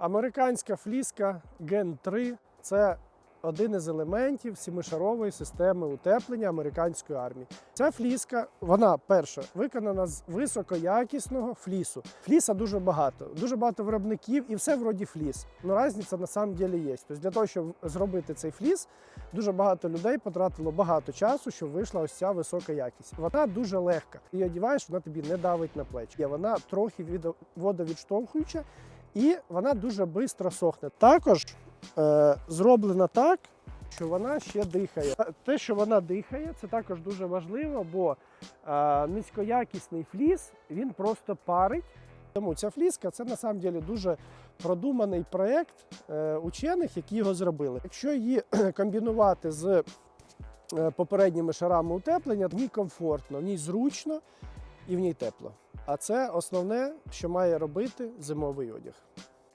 Американська фліска Gen 3 це один із елементів сімишарової системи утеплення американської армії. Ця фліска, вона перша виконана з високоякісного флісу. Фліса дуже багато, дуже багато виробників, і все вроді фліс. Ну різниця на самом деле є. Тобто для того, щоб зробити цей фліс, дуже багато людей потратило багато часу, щоб вийшла ось ця висока якість. Вона дуже легка. Її одягаєш, вона тобі не давить на плечі. Вона трохи від водовідштовхуюча і вона дуже швидко сохне. Також е, зроблена так, що вона ще дихає. Те, що вона дихає, це також дуже важливо, бо е, низькоякісний фліс він просто парить. Тому ця фліска це на самом деле дуже продуманий проєкт е, учених, які його зробили. Якщо її комбінувати з е, попередніми шарами утеплення, в ній комфортно, в ній зручно і в ній тепло. А це основне, що має робити зимовий одяг.